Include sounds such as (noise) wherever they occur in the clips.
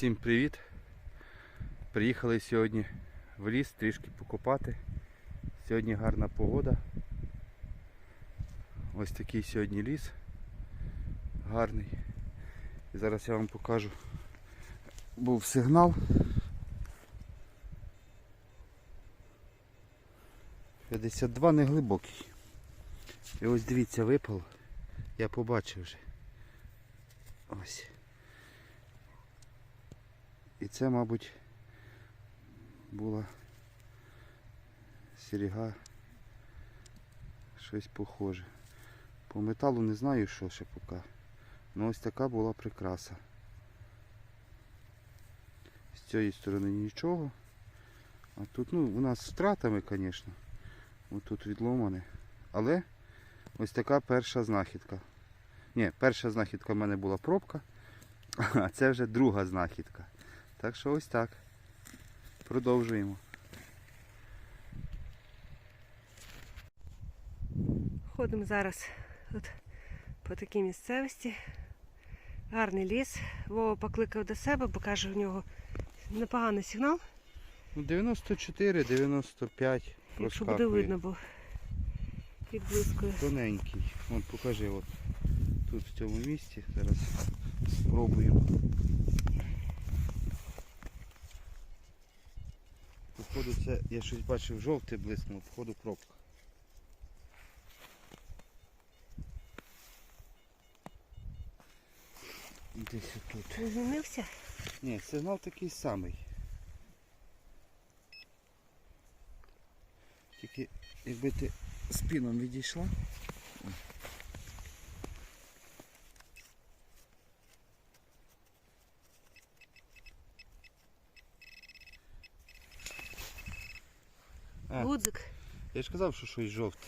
Всім привіт! Приїхали сьогодні в ліс трішки покопати. Сьогодні гарна погода. Ось такий сьогодні ліс. Гарний. І зараз я вам покажу. Був сигнал. П'ятдесят два неглибокий. І ось дивіться, випало. Я побачив вже. Ось. І це, мабуть, була серега щось похоже. По металу не знаю, що ще поки. Ну ось така була прикраса. З цієї сторони нічого. А тут, ну, у нас з втратами, звісно. Ось тут відломане. Але ось така перша знахідка. Ні, перша знахідка в мене була пробка, (laughs) а це вже друга знахідка. Так що ось так. Продовжуємо. Ходимо зараз тут по такій місцевості. Гарний ліс. Вова покликав до себе, бо каже, в нього непоганий сигнал, Ну, 94, 95. якщо буде видно, бо відблискує. Тоненький. От покажи от тут в цьому місці. Зараз спробуємо. Походу це, я щось бачив жовте блиснуло, походу пробка. Десь отут. Не змінився? Ні, сигнал такий самий. Тільки якби ти спином відійшла. А. Гудзик. Я ж казав, що щось жовте.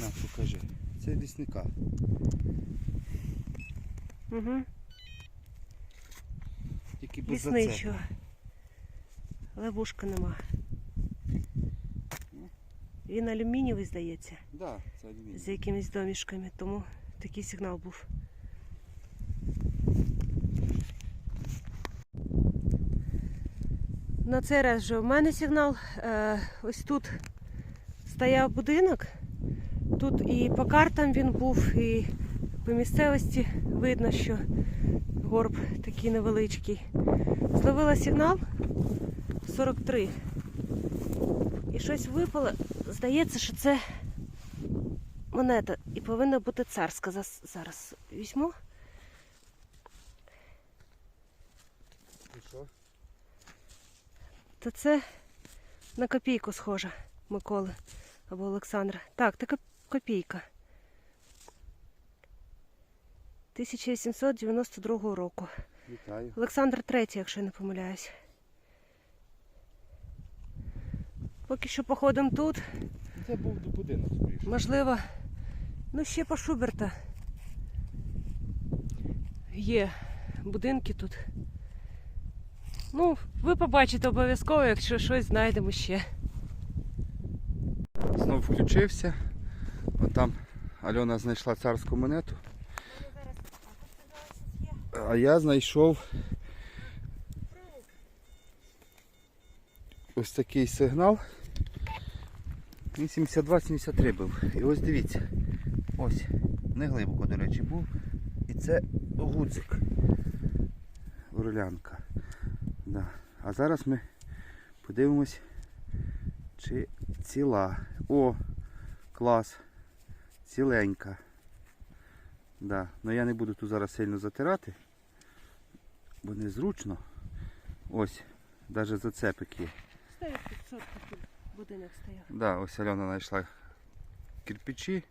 На, покажи. Це лісника. Угу. Тільки без що. Левушка нема. Він алюмінієвий, здається, Да, це алюміній. з якимись домішками, тому такий сигнал був. На цей раз вже в мене сигнал. Е, ось тут стояв будинок. Тут і по картам він був, і по місцевості видно, що горб такий невеличкий. Зловила сигнал 43. І щось випало. Здається, що це монета. І повинна бути царська. Зараз візьму. І що? То це на копійку схожа Миколи або Олександра. Так, така копійка. 1892 року. Вітаю. Олександр III, якщо я не помиляюсь. Поки що походимо тут. Це був до будинок скоріше. Можливо, ну ще по Шуберта. Є будинки тут. Ну, ви побачите обов'язково, якщо щось знайдемо ще. Знов включився. Отам Альона знайшла царську монету. А я знайшов ось такий сигнал. Він 72-73 був. І ось дивіться. Ось. Не глибоко, до речі, був. І це гудзик. Орлянка. Да. А зараз ми подивимось, чи ціла. О, клас. Ціленька. Да. Ну я не буду тут зараз сильно затирати, бо незручно. Ось, навіть зацепик є. Стоїть 500 тут будинок стояв. Да, ось Альона знайшла кирпичі.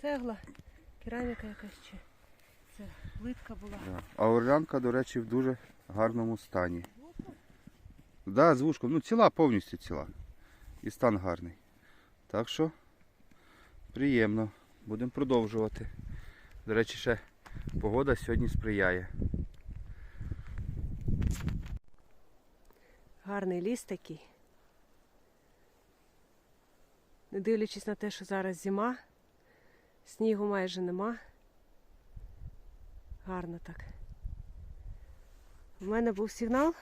Цегла, кераміка якась чи це плитка була. Да. А орлянка, до речі, в дуже гарному стані. Да, з вушком. Ну, ціла, повністю ціла. І стан гарний. Так що приємно. Будемо продовжувати. До речі, ще погода сьогодні сприяє. Гарний ліс такий. Не дивлячись на те, що зараз зима, снігу майже нема. Гарно так. У мене був сигнал.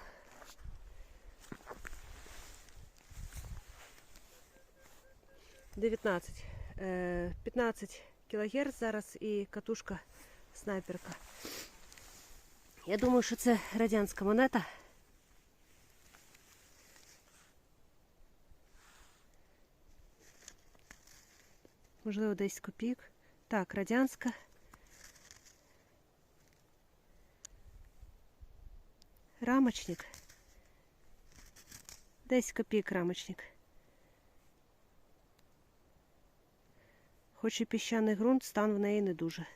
Дев'ятнадцять. Е, 15 кілогерц зараз і катушка снайперка. Я думаю, що це радянська монета. Можливо, десь копійок. Так, радянська. Рамочник. Десь копійок рамочник. Хоч і піщаний ґрунт, стан в неї не дуже.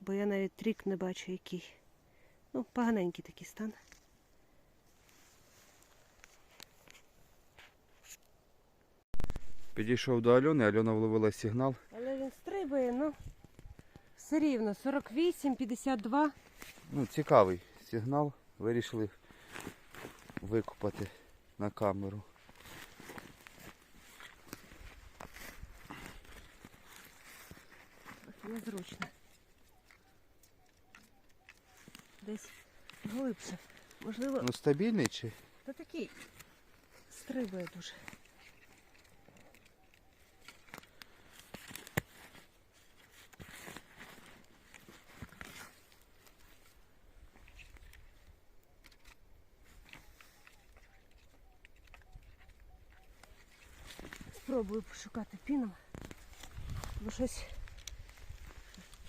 Бо я навіть трік не бачу який. Ну, поганенький такий стан. Підійшов до Альони, Альона вловила сигнал. Але він стрибає, ну все рівно. 48, 52. Ну, цікавий сигнал. Вирішили викопати на камеру. Трохи незручно. Десь глибше. Можливо, Ну, стабільний чи? та такий стрибає дуже. Спробую пошукати піном. Бо щось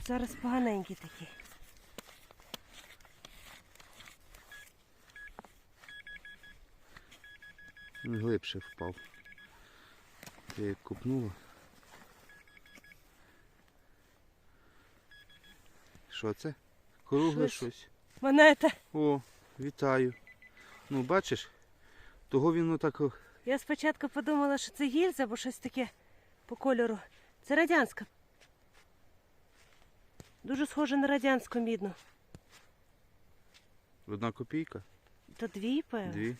зараз поганенький такий. Він глибше впав. Я як купнула. Що це? Кругле Щось. щось. Монета. О, вітаю. Ну, бачиш, того він отак. Я спочатку подумала, що це гільза, або щось таке по кольору. Це радянська. Дуже схоже на радянську мідну. Одна копійка, Та дві, певно. дві.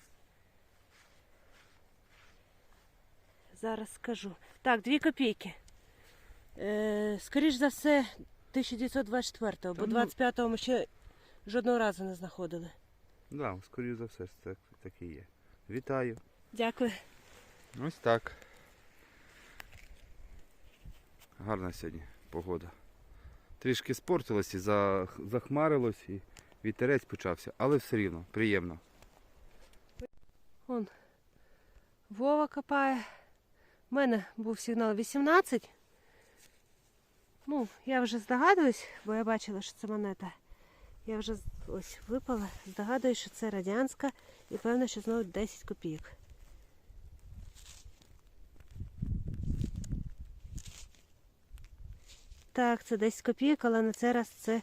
Зараз скажу. Так, дві копійки. Е, скоріш за все, 1924-го, бо ну. 25-го ми ще жодного разу не знаходили. Да, скоріше за все, це так і є. Вітаю. Дякую. Ось так. Гарна сьогодні погода. Трішки спортилось і захмарилось, і вітерець почався, але все рівно приємно. Вон. Вова копає. У мене був сигнал 18. Ну, я вже здогадуюсь, бо я бачила, що це монета. Я вже ось випала, здогадуюсь, що це радянська і певно, що знову 10 копійок. Так, це 10 копійок, але на цей раз це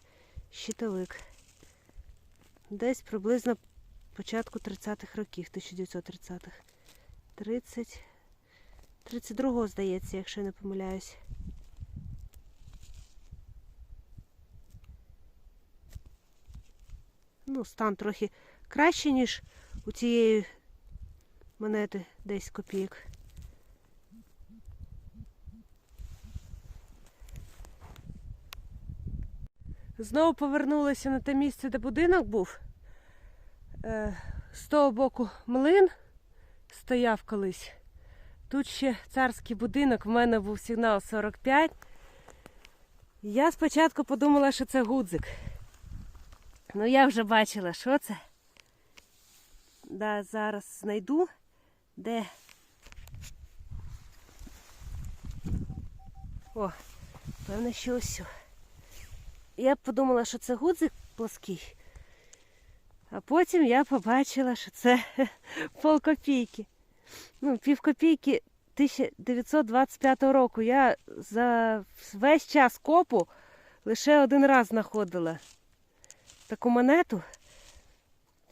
щитовик. Десь приблизно початку 30-х років, 1930-х. 30. 32-го, здається, якщо я не помиляюсь. Ну, стан трохи краще, ніж у цієї монети десь копійок. Знову повернулася на те місце, де будинок був. Е, з того боку млин стояв колись. Тут ще царський будинок, в мене був сигнал 45. Я спочатку подумала, що це гудзик. Ну я вже бачила, що це. Да, зараз знайду, де. О, певно, що ось. Я подумала, що це гудзик плоский. А потім я побачила, що це (laughs) полкопійки. Ну, півкопійки 1925 року. Я за весь час копу лише один раз знаходила таку монету.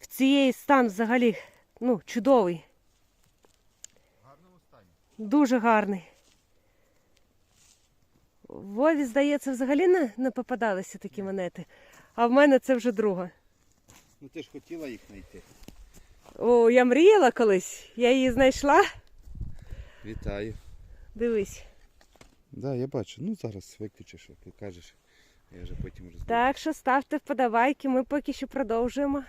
В цієї стан взагалі ну, чудовий. Дуже гарний. Вові, здається, взагалі не, не попадалися такі монети. А в мене це вже друга. Ну ти ж хотіла їх знайти. О, я мріяла колись. Я її знайшла. Вітаю. Дивись. Да, я бачу. Ну зараз виключиш, що ти кажеш. Я вже потім роздивлюсь. Так що ставте вподобайки, ми поки що продовжуємо.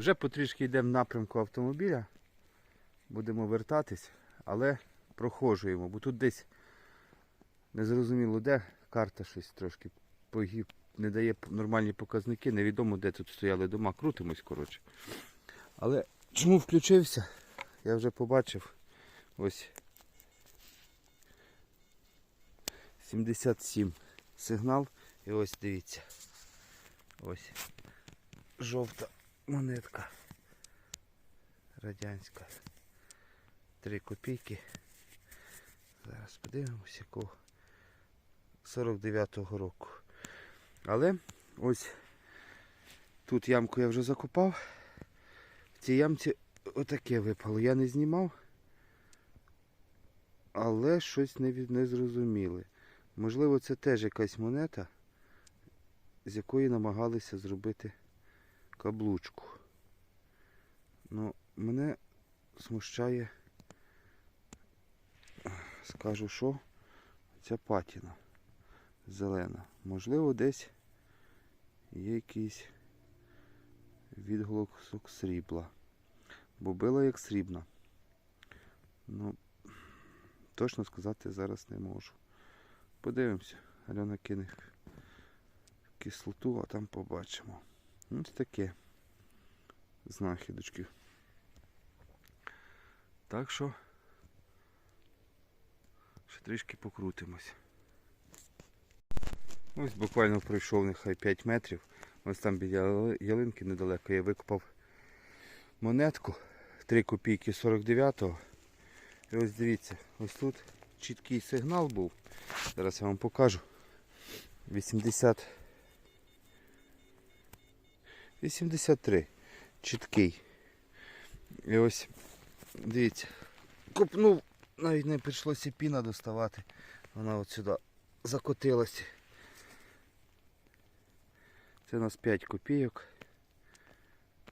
Вже потрішки йдемо в напрямку автомобіля. Будемо вертатись, але прохожуємо, бо тут десь незрозуміло де карта щось трошки погиб, не дає нормальні показники. Невідомо де тут стояли дома. Крутимось, коротше. Але чому включився? Я вже побачив. Ось 77 сигнал. І ось дивіться. Ось жовта монетка. Радянська. Три копійки. Зараз подивимося, якого 49-го року. Але ось тут ямку я вже закопав. В цій ямці отаке випало. Я не знімав. Але щось не, не зрозуміли. Можливо, це теж якась монета, з якої намагалися зробити каблучку. Ну, мене смущає, скажу що, ця патіна зелена. Можливо, десь є якийсь відголосок срібла. Бо била як срібна. Ну, точно сказати зараз не можу. Подивимося. Альона кине кислоту, а там побачимо. Ось таке знахідочки. Так що ще трішки покрутимось. Ось буквально пройшов нехай 5 метрів. Ось там біля ялинки недалеко я викопав монетку 3 копійки 49-го. І ось дивіться, ось тут чіткий сигнал був. Зараз я вам покажу. 80 83. Чіткий. І ось, дивіться, копнув, навіть не прийшлося піна доставати. Вона от сюди закотилась. Це у нас 5 копійок.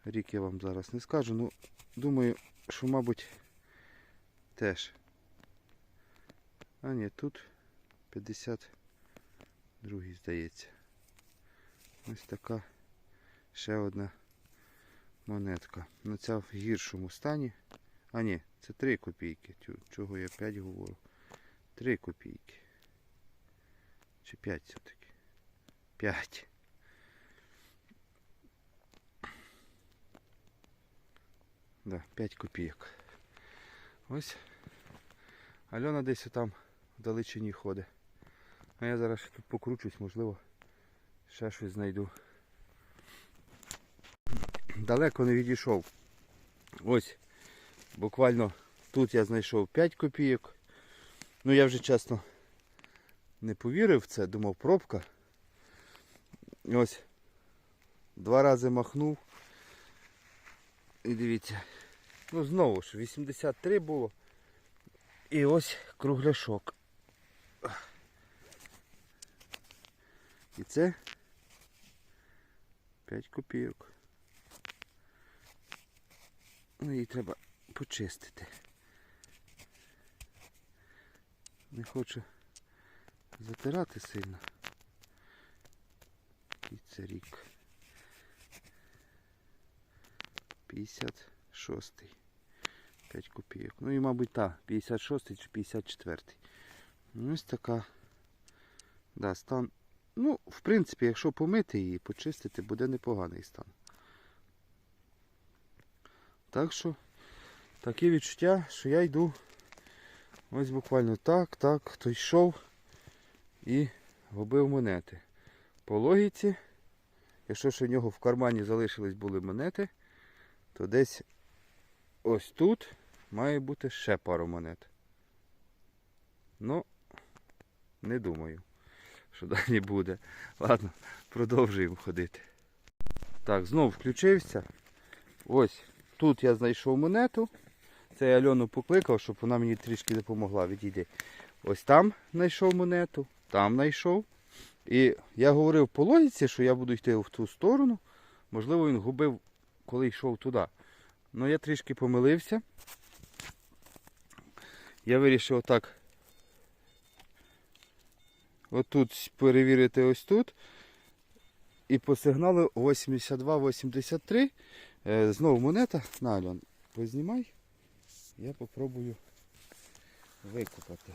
Рік я вам зараз не скажу, ну думаю, що мабуть теж. А ні, тут 52 здається. Ось така ще одна монетка. Ну ця в гіршому стані. А ні, це 3 копійки. Чого я 5 говорю? 3 копійки. Чи 5 все-таки? 5. Да, 5 копійок. Ось. Альона десь там в далечині ходить. А я зараз тут покручусь, можливо, ще щось знайду. Далеко не відійшов. Ось, буквально тут я знайшов 5 копійок. Ну я вже чесно не повірив в це, думав пробка. Ось два рази махнув. І дивіться. Ну знову ж 83 було. І ось кругляшок. І це 5 копійок. Ну її треба почистити. Не хочу затирати сильно. І це рік. 56. 5 копійок. Ну і мабуть та, 56 чи 54. Ну, Ось така. Да, стан. Ну, в принципі, якщо помити її, почистити, буде непоганий стан. Так що, таке відчуття, що я йду ось буквально так, так, хто йшов і губив монети. По логіці, якщо ще в нього в кармані залишились були монети, то десь ось тут має бути ще пару монет. Ну, не думаю, що далі буде. Ладно, продовжуємо ходити. Так, знов включився. Ось тут я знайшов монету. Це я Альону покликав, щоб вона мені трішки допомогла. Відійди. Ось там знайшов монету, там знайшов. І я говорив по логіці, що я буду йти в ту сторону. Можливо, він губив, коли йшов туди. Ну я трішки помилився. Я вирішив отак. Отут перевірити ось тут. І по сигналу 82-83. Е, знову монета. На, Альон, познімай. Я попробую викопати.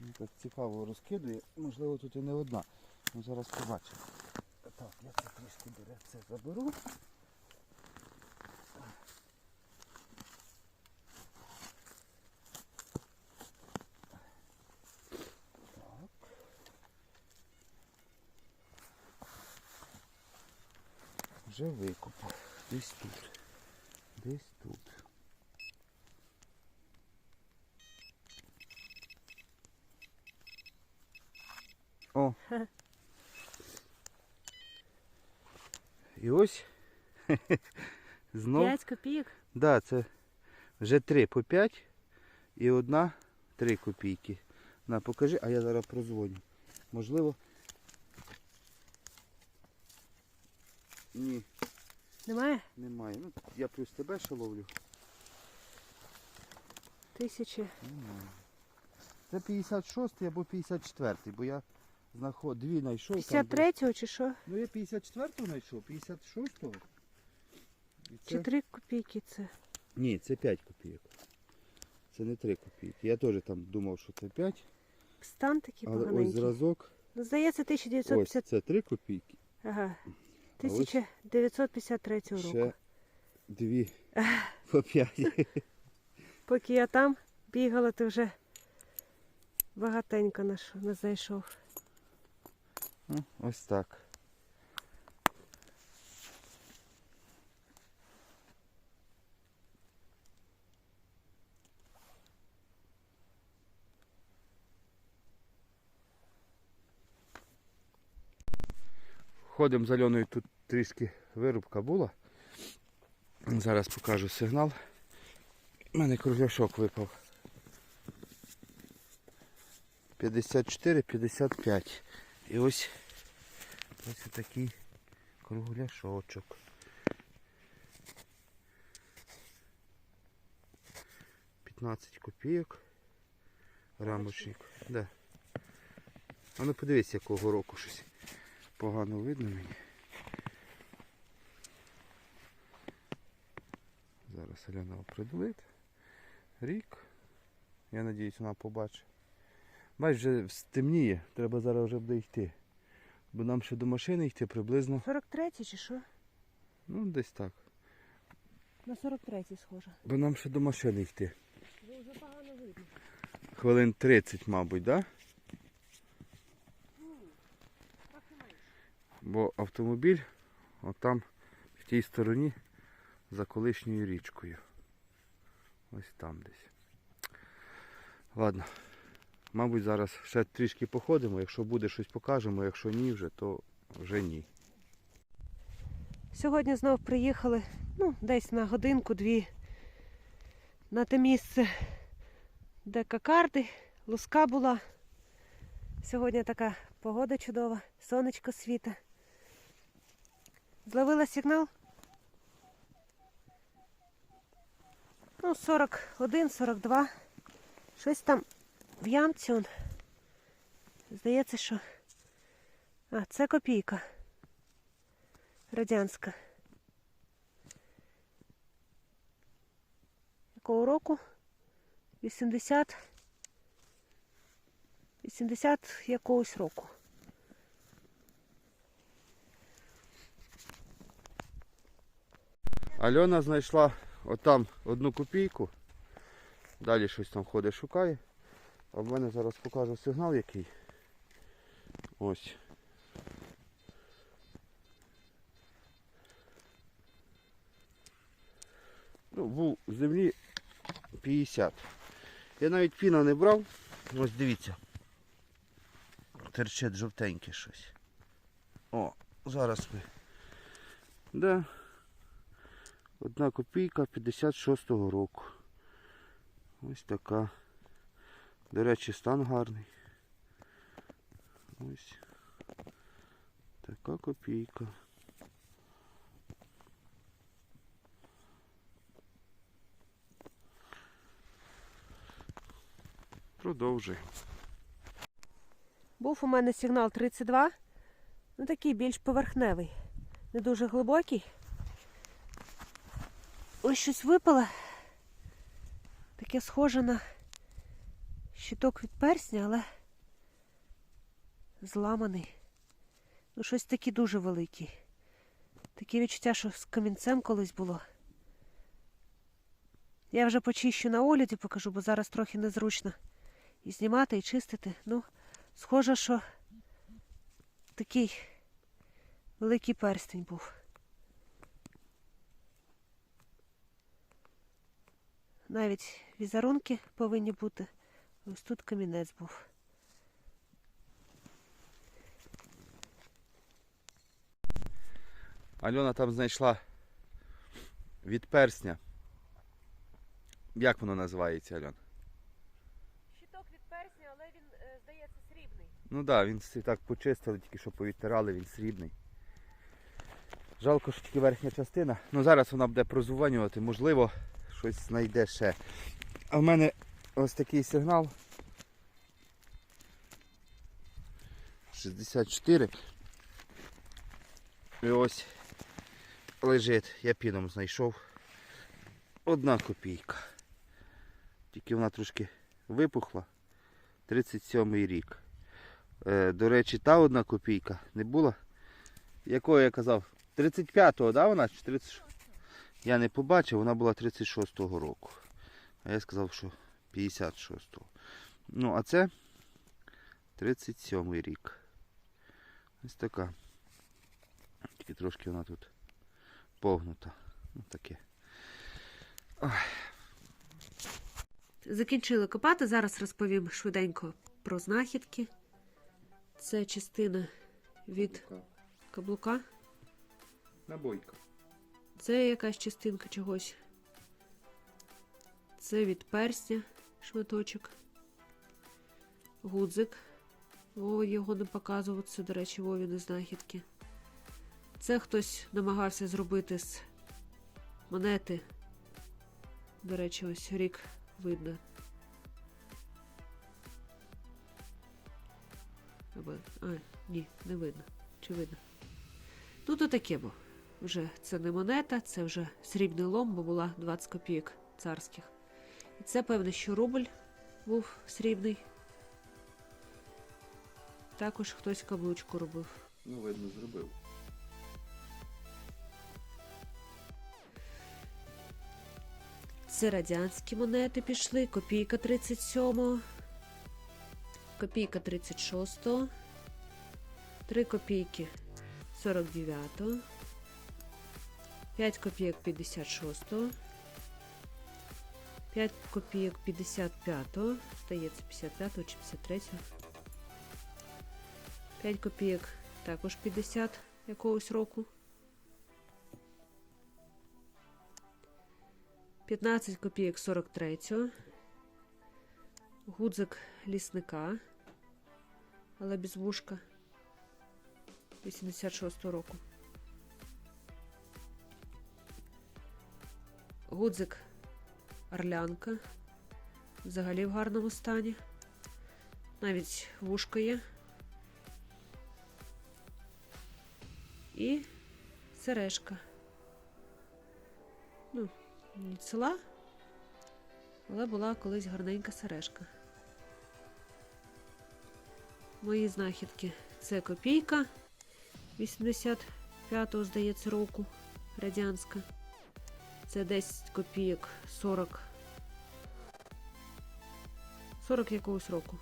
Він так цікаво розкидує. Можливо, тут і не одна. Ну, зараз побачимо. Так, я це трішки це заберу. Вже викопав. Десь тут. Десь тут. О. І ось (laughs) знов. 5 копійок. Да, це вже три по 5 і одна 3 копійки. На, покажи, а я зараз прозвоню. Можливо. Ні, Немає? немає. Ну, я плюс тебе ще ловлю. Тисячі. Немає. Це 56 або 54, бо я знаход... дві знайшов. 53-го чи що? Ну я 54-го знайшов, 56-го. І це... Чи 3 копійки це? Ні, це 5 копійок. Це не 3 копійки. Я теж там думав, що це 5, Стан такий але ось поганенький. зразок. Ну, здається, Ось 1950... це 3 копійки. Ага. А ось 1953 року. Ще дві (laughs) по п'ять. Поки я там бігала, ти вже багатенько наш не знайшов. Ну, ось так. Ходимо з Альоною, тут трішки вирубка була. Зараз покажу сигнал. У мене кругляшок випав. 54-55. І ось ось такий кругляшочок. П'ятнадцять копійок. Рамочник. Да. А ну подивись, якого року щось погано видно мені. Зараз Альона определить. Рік. Я надіюсь, вона побачить. Бач, вже стемніє, треба зараз вже буде йти. Бо нам ще до машини йти приблизно, 43 чи що? ну десь так. На 43-й схоже. Бо нам ще до машини йти. Бо вже погано видно. Хвилин 30, мабуть, да? Бо автомобіль отам в тій стороні за колишньою річкою. Ось там десь. Ладно. Мабуть, зараз ще трішки походимо. Якщо буде щось покажемо, якщо ні вже, то вже ні. Сьогодні знов приїхали, ну, десь на годинку-дві на те місце, де кокарди, луска була. Сьогодні така погода чудова, сонечко світа. Зловила сигнал? Ну, 41, 42. Щось там в ямці он. Здається, що. А, це копійка. Радянська. Якого року? 80. 80 якогось року. Альона знайшла отам одну копійку. Далі щось там ходить, шукає. А в мене зараз покажу сигнал який. Ось. Ну, був в землі 50. Я навіть піна не брав. Ось дивіться. Терчить жовтеньке щось. О, зараз ви. Да. Одна копійка 56-го року. Ось така. До речі, стан гарний. Ось Така копійка. Продовжуй. Був у мене сигнал 32, ну такий більш поверхневий, не дуже глибокий. Ось щось випало. Таке схоже на щиток від персня, але зламаний. Ну, щось таке дуже великий. Таке відчуття, що з камінцем колись було. Я вже почищу на огляді, покажу, бо зараз трохи незручно і знімати, і чистити. Ну, Схоже, що такий великий перстень був. Навіть візерунки повинні бути. Ось тут камінець був. Альона там знайшла від персня. Як воно називається, Альон? Щиток від персня, але він, здається, срібний. Ну так, да, він всі так почистили, тільки що повідтирали, він срібний. Жалко, що тільки верхня частина. Ну зараз вона буде прозванювати, можливо, щось знайде ще. А в мене ось такий сигнал. 64. І ось лежить, я підом знайшов. Одна копійка. Тільки вона трошки випухла. 37-й рік. Е, до речі, та одна копійка не була. Якого я казав? 35-го, да, вона? Чи 30... Я не побачив, вона була 36-го року. А я сказав, що 56-го. Ну, а це 37-й рік. Ось така. Тільки трошки вона тут погнута. Ну, таке. Закінчили копати. Зараз розповім швиденько про знахідки. Це частина від каблука. Набойка. Це якась частинка чогось. Це від персня шматочок. Гудзик. О, його не показував. Це, до речі, Вовіни знахідки. Це хтось намагався зробити з монети. До речі, ось рік видно. Або, а, ні, не видно. Чи видно? Тут отаке було. Вже це не монета, це вже срібний лом, бо була 20 копійок царських. І це, певне, що рубль був срібний. Також хтось каблучку робив. Ну, видно, зробив. Це радянські монети пішли. Копійка 37, копійка 36, 3 копійки 49, 5 копійок 56, 5 копійок 55, здається 55 чи 53. 5 копійок також 50 якогось року. 15 копійок 43-го. Гудзик лісника, але без вушка 86-го року. Гудзик орлянка. Взагалі в гарному стані. Навіть вушко є. І сережка. Ну, не ціла, але була колись гарненька сережка. Мої знахідки це копійка 85-го, здається, року радянська. Це 10 копійок 40. 40 якогось року.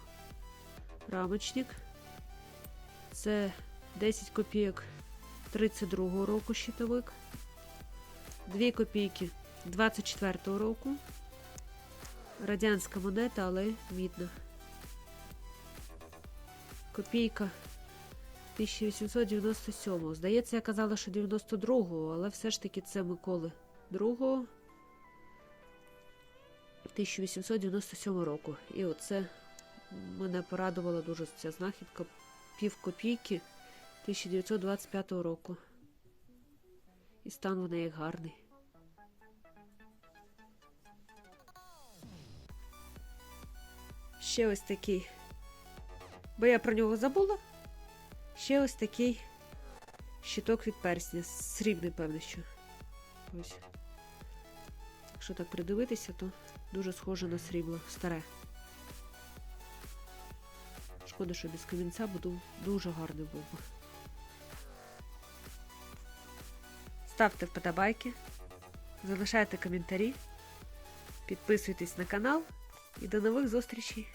Рамочник. Це 10 копійок 32-го року щитовик. 2 копійки 24-го року. Радянська монета, але мідна. Копійка 1897. Здається, я казала, що 92-го, але все ж таки це Миколи 1897 року. І оце мене порадувала дуже ця знахідка. Пів копійки 1925 року. І стан в неї гарний. Ще ось такий. Бо я про нього забула. Ще ось такий щиток від персня. Срібний, певно, що. Ось. Якщо так придивитися, то дуже схоже на срібло старе. Шкода, що без камінця буду дуже гарний був. Ставте вподобайки, залишайте коментарі, підписуйтесь на канал і до нових зустрічей!